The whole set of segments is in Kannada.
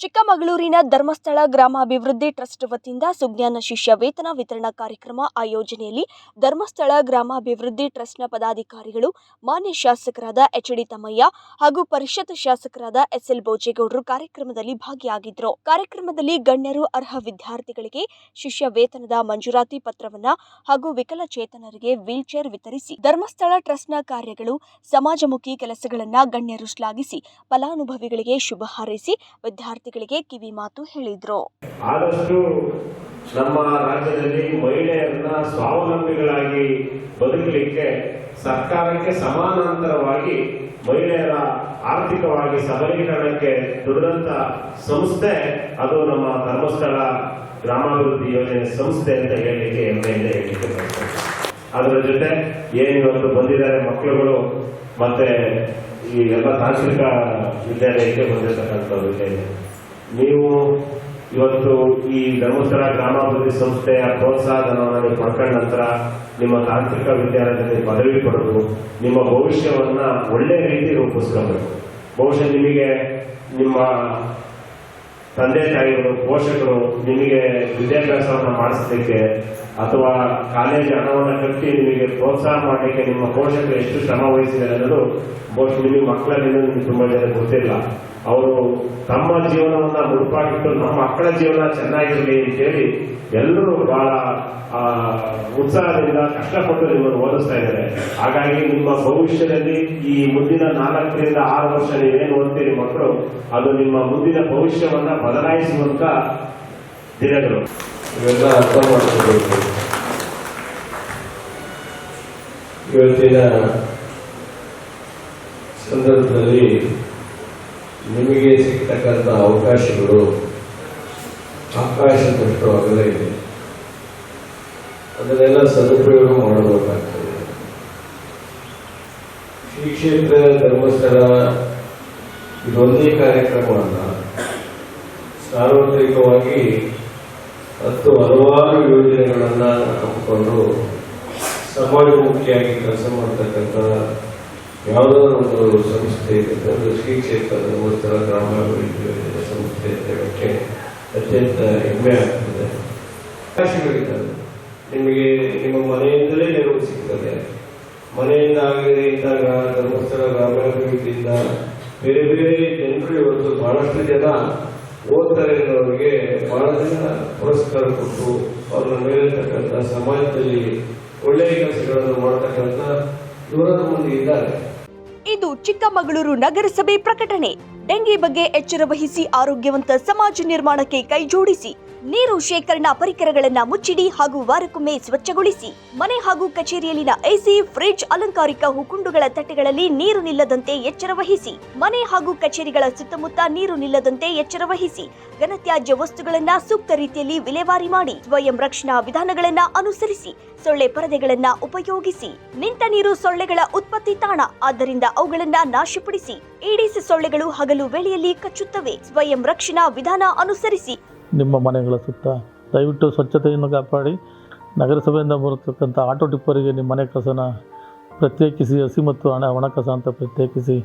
ಚಿಕ್ಕಮಗಳೂರಿನ ಧರ್ಮಸ್ಥಳ ಗ್ರಾಮಾಭಿವೃದ್ಧಿ ಟ್ರಸ್ಟ್ ವತಿಯಿಂದ ಸುಜ್ಞಾನ ಶಿಷ್ಯ ವೇತನ ವಿತರಣಾ ಕಾರ್ಯಕ್ರಮ ಆಯೋಜನೆಯಲ್ಲಿ ಧರ್ಮಸ್ಥಳ ಗ್ರಾಮಾಭಿವೃದ್ಧಿ ಟ್ರಸ್ಟ್ನ ಪದಾಧಿಕಾರಿಗಳು, ಮಾನ್ಯ ಶಾಸಕರಾದ ಎಚ್ ಡಿ ತಮ್ಮಯ್ಯ ಹಾಗೂ ಪರಿಷತ್ ಶಾಸಕರಾದ ಎಸ್ಎಲ್ ಬೋಜೇಗೌಡರು ಕಾರ್ಯಕ್ರಮದಲ್ಲಿ ಭಾಗಿಯಾಗಿದ್ದರು ಕಾರ್ಯಕ್ರಮದಲ್ಲಿ ಗಣ್ಯರು, ಅರ್ಹ ವಿದ್ಯಾರ್ಥಿಗಳಿಗೆ ಶಿಷ್ಯ ವೇತನದ ಮಂಜೂರಾತಿ ಪತ್ರವನ್ನ ಹಾಗೂ ವಿಕಲಚೇತನರಿಗೆ ವೀಲ್ಚೇರ್ ವಿತರಿಸಿ ಧರ್ಮಸ್ಥಳ ಟ್ರಸ್ಟ್ನ ಕಾರ್ಯಗಳು ಸಮಾಜಮುಖಿ ಕೆಲಸಗಳನ್ನ ಗಣ್ಯರು ಶ್ಲಾಘಿಸಿ, ಫಲಾನುಭವಿಗಳಿಗೆ ಶುಭ ಹಾರೈಸಿ ವಿದ್ಯಾರ್ಥಿಗಳಿಗೆ ಕಿವಿ ಮಾತು ಹೇಳಿದ್ರು ಆದಷ್ಟು ನಮ್ಮ ರಾಜ್ಯದಲ್ಲಿ ಮಹಿಳೆಯರನ್ನ ಸ್ವಾವಲಂಬಿಗಳಾಗಿ ಬದುಕಲಿಕ್ಕೆ ಸರ್ಕಾರಕ್ಕೆ ಸಮಾನಾಂತರವಾಗಿ ಮಹಿಳೆಯರ ಆರ್ಥಿಕವಾಗಿ ಸಬಲೀಕರಣಕ್ಕೆ ದುಡಿದಂತ ಸಂಸ್ಥೆ ಅದು ನಮ್ಮ ಧರ್ಮಸ್ಥಳ ಗ್ರಾಮಾಭಿವೃದ್ಧಿ ಯೋಜನೆ ಸಂಸ್ಥೆ ಅಂತ ಹೇಳಲಿಕ್ಕೆ ಹೆಮ್ಮೆಯಿಂದ ಹೇಳಲಿಕ್ಕೆ. ಅದರ ಜೊತೆ ಏನಿವತ್ತು ಬಂದಿದ್ದಾರೆ ಮಕ್ಕಳುಗಳು ಮತ್ತೆ ಈ ಎಲ್ಲ ತಾಂತ್ರಿಕ ವಿದ್ಯಾಲಯಕ್ಕೆ ಬಂದಿರತಕ್ಕಂಥ ವಿದ್ಯಾಲಯ ನೀವು ಇವತ್ತು ಈ ಧರ್ಮಸ್ಥಳ ಗ್ರಾಮಾಭಿವೃದ್ಧಿ ಸಂಸ್ಥೆಯ ಪ್ರೋತ್ಸಾಹ ಧನವನ್ನು ಪಡ್ಕೊಂಡ ನಂತರ ನಿಮ್ಮ ತಾಂತ್ರಿಕ ವಿದ್ಯಾಲಯದಲ್ಲಿ ಪದವಿ ಪಡೆದು ನಿಮ್ಮ ಭವಿಷ್ಯವನ್ನ ಒಳ್ಳೆ ರೀತಿ ರೂಪಿಸ್ಕೋಬೇಕು. ಬಹುಶಃ ನಿಮಗೆ ನಿಮ್ಮ ತಂದೆ ತಾಯಿಗಳು, ಪೋಷಕರು ನಿಮಗೆ ವಿದ್ಯಾಭ್ಯಾಸವನ್ನು ಮಾಡಿಸಲಿಕ್ಕೆ ಅಥವಾ ಕಾಲೇಜ್ ಹಣವನ್ನು ಕಟ್ಟಿ ನಿಮಗೆ ಪ್ರೋತ್ಸಾಹ ಮಾಡಲಿಕ್ಕೆ ನಿಮ್ಮ ಪೋಷಕರು ಎಷ್ಟು ಶ್ರಮ ವಹಿಸಿದ್ದಾರೆ ಅನ್ನೋದು ಬಹುಶಃ ನಿಮಗೆ ಮಕ್ಕಳಲ್ಲಿ ನಿಮಗೆ ತುಂಬಾ ಜನ ಗೊತ್ತಿಲ್ಲ. ಅವರು ತಮ್ಮ ಜೀವನವನ್ನ ಮುಡುಪಾಗಿಟ್ಟು ನಮ್ಮ ಮಕ್ಕಳ ಜೀವನ ಚೆನ್ನಾಗಿರಲಿ ಅಂತೇಳಿ ಎಲ್ಲರೂ ಬಹಳ ಉತ್ಸಾಹದಿಂದ ಕಷ್ಟಪಟ್ಟು ನಿಮ್ಮನ್ನು ಓದಿಸ್ತಾ ಇದ್ದಾರೆ. ಹಾಗಾಗಿ ನಿಮ್ಮ ಭವಿಷ್ಯದಲ್ಲಿ ಈ ಮುಂದಿನ ನಾಲ್ಕರಿಂದ ಆರು ವರ್ಷ ನೀವೇನು ಓದ್ತೀರಿ ಮಕ್ಕಳು, ಅದು ನಿಮ್ಮ ಮುಂದಿನ ಭವಿಷ್ಯವನ್ನ ಬದಲಾಯಿಸುವಂತ ದಿನಗಳು. ಇವೆಲ್ಲ ಅರ್ಥ ಮಾಡಿಕೊಳ್ಬೇಕು ಇವತ್ತಿನ ಸಂದರ್ಭದಲ್ಲಿ ನಿಮಗೆ ಸಿಗ್ತಕ್ಕಂಥ ಅವಕಾಶಗಳು ಆಕಾಶದಷ್ಟು ಅಗಲ ಇದೆ. ಅದನ್ನೆಲ್ಲ ಸದುಪಯೋಗ ಮಾಡಬೇಕಾಗ್ತದೆ. ಶ್ರೀ ಕ್ಷೇತ್ರ ಧರ್ಮಸ್ಥಳ ಇದೊಂದೇ ಕಾರ್ಯಕ್ರಮವನ್ನ ಸಾರ್ವತ್ರಿಕವಾಗಿ ಹತ್ತು ಹಲವಾರು ಯೋಜನೆಗಳನ್ನ ಹಮ್ಮಿಕೊಂಡು ಸಮಾಜಮುಖಿಯಾಗಿ ಕೆಲಸ ಮಾಡ್ತಕ್ಕಂಥ ಯಾವುದಾದ್ರೂ ಒಂದು ಸಂಸ್ಥೆ ಒಂದು ಶ್ರೀ ಕ್ಷೇತ್ರದ ಧರ್ಮಸ್ಥಳ ಗ್ರಾಮಾಭಿವೃದ್ಧಿ ಸಂಸ್ಥೆ ಅಂತ ಅತ್ಯಂತ ಹೆಮ್ಮೆ ಆಗ್ತದೆ. ಅವಕಾಶಗಳಿದ್ದಾವೆ. ನಿಮಗೆ ನಿಮ್ಮ ಮನೆಯಿಂದಲೇ ನೆರವು ಸಿಗ್ತದೆ. ಮನೆಯಿಂದ ಆಗದೆ ಇದ್ದಾಗ ಧರ್ಮಸ್ಥಳ ಗ್ರಾಮಾಭಿವೃದ್ಧಿಯಿಂದ ಬೇರೆ ಬೇರೆ ಜನರು ಇವತ್ತು ಬಹಳಷ್ಟು ಜನ ಓದ್ತಾರೆ ಅನ್ನೋರಿಗೆ ಬಹಳ ಜನ ಪುರಸ್ಕಾರ ಕೊಟ್ಟು ಅವ್ರನ್ನ ಮೇಲಿರ್ತಕ್ಕಂಥ ಸಮಾಜದಲ್ಲಿ ಒಳ್ಳೆಯ ಕೆಲಸಗಳನ್ನು ಮಾಡ್ತಕ್ಕಂಥ ನೂರಾರು ಮಂದಿ ಇದ್ದಾರೆ. ಇದು ಚಿಕ್ಕಮಗಳೂರು ನಗರಸಭೆ ಪ್ರಕಟಣೆ. ಡೆಂಗಿ ಬಗ್ಗೆ ಎಚ್ಚರ ವಹಿಸಿ ಆರೋಗ್ಯವಂತ ಸಮಾಜ ನಿರ್ಮಾಣಕ್ಕೆ ಕೈಜೋಡಿಸಿ ನೀರು ಶೇಖರಣಾ ಪರಿಕರಗಳನ್ನ ಮುಚ್ಚಿಡಿ ಹಾಗೂ ವಾರಕ್ಕೊಮ್ಮೆ ಸ್ವಚ್ಛಗೊಳಿಸಿ. ಮನೆ ಹಾಗೂ ಕಚೇರಿಯಲ್ಲಿನ ಎಸಿ, ಫ್ರಿಡ್ಜ್, ಅಲಂಕಾರಿಕ ಹುಕುಂಡುಗಳ ತಟ್ಟೆಗಳಲ್ಲಿ ನೀರು ನಿಲ್ಲದಂತೆ ಎಚ್ಚರ ವಹಿಸಿ. ಮನೆ ಹಾಗೂ ಕಚೇರಿಗಳ ಸುತ್ತಮುತ್ತ ನೀರು ನಿಲ್ಲದಂತೆ ಎಚ್ಚರ ವಹಿಸಿ. ಘನತ್ಯಾಜ್ಯ ವಸ್ತುಗಳನ್ನ ಸೂಕ್ತ ರೀತಿಯಲ್ಲಿ ವಿಲೇವಾರಿ ಮಾಡಿ, ಸ್ವಯಂ ರಕ್ಷಣಾ ವಿಧಾನಗಳನ್ನ ಅನುಸರಿಸಿ, ಸೊಳ್ಳೆ ಪರದೆಗಳನ್ನ ಉಪಯೋಗಿಸಿ, ನಿಂತ ನೀರು ಸೊಳ್ಳೆಗಳ ಉತ್ಪತ್ತಿ ತಾಣ, ಆದ್ದರಿಂದ ಅವುಗಳನ್ನ ನಾಶಪಡಿಸಿ ಈಡಿಸ್ ಸೊಳ್ಳೆಗಳು ಹಗಲು ವೇಳೆಯಲ್ಲಿ ಕಚ್ಚುತ್ತವೆ. ಸ್ವಯಂ ರಕ್ಷಣಾ ವಿಧಾನ ಅನುಸರಿಸಿ. ನಿಮ್ಮ ಮನೆಗಳ ಸುತ್ತ ದಯವಿಟ್ಟು ಸ್ವಚ್ಛತೆಯನ್ನು ಕಾಪಾಡಿ, ನಗರಸಭೆಯಿಂದ ಬರತಕ್ಕಂಥ ಆಟೋ ಟಿಪ್ಪರಿಗೆ ನಿಮ್ಮ ಮನೆ ಕಸನ ಪ್ರತ್ಯೇಕಿಸಿ, ಹಸಿ ಮತ್ತು ಹಣ ಒಣ ಕಸ ಅಂತ ಪ್ರತ್ಯೇಕಿಸಿ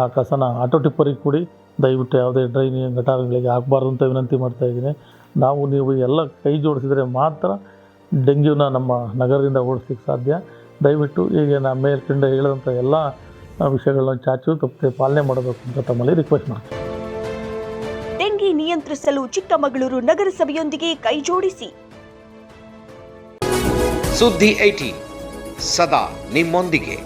ಆ ಕಸನ ಆಟೋ ಟಿಪ್ಪರಿಗೆ ಕೊಡಿ ದಯವಿಟ್ಟು ಯಾವುದೇ ಡ್ರೈನಿಂಗ್ ಗಟಾರಗಳಿಗೆ ಹಾಕಬಾರ್ದು ಅಂತ ವಿನಂತಿ ಮಾಡ್ತಾ ಇದ್ದೀನಿ. ನಾವು ನೀವು ಎಲ್ಲ ಕೈ ಜೋಡಿಸಿದರೆ ಮಾತ್ರ ಡೆಂಗ್ಯೂನ ನಮ್ಮ ನಗರದಿಂದ ಓಡಿಸ್ಲಿಕ್ಕೆ ಸಾಧ್ಯ. ದಯವಿಟ್ಟು ಈಗ ನಮ್ಮ ಮೇಲೆ ಕಂಡ ಹೇಳಿದಂಥ ಎಲ್ಲ ವಿಷಯಗಳನ್ನ ಚಾಚು ತಪ್ಪದೆ ಪಾಲನೆ ಮಾಡಬೇಕು ಅಂತ ತಮ್ಮಲ್ಲಿ ರಿಕ್ವೆಸ್ಟ್ ಮಾಡ್ತೀನಿ. ಡೆಂಗಿ ನಿಯಂತ್ರಿಸಲು ಚಿಕ್ಕಮಗಳೂರು ನಗರಸಭೆಯೊಂದಿಗೆ ಕೈ ಜೋಡಿಸಿ. ಸುದ್ದಿ ಐಟಿ ಸದಾ ನಿಮ್ಮೊಂದಿಗೆ.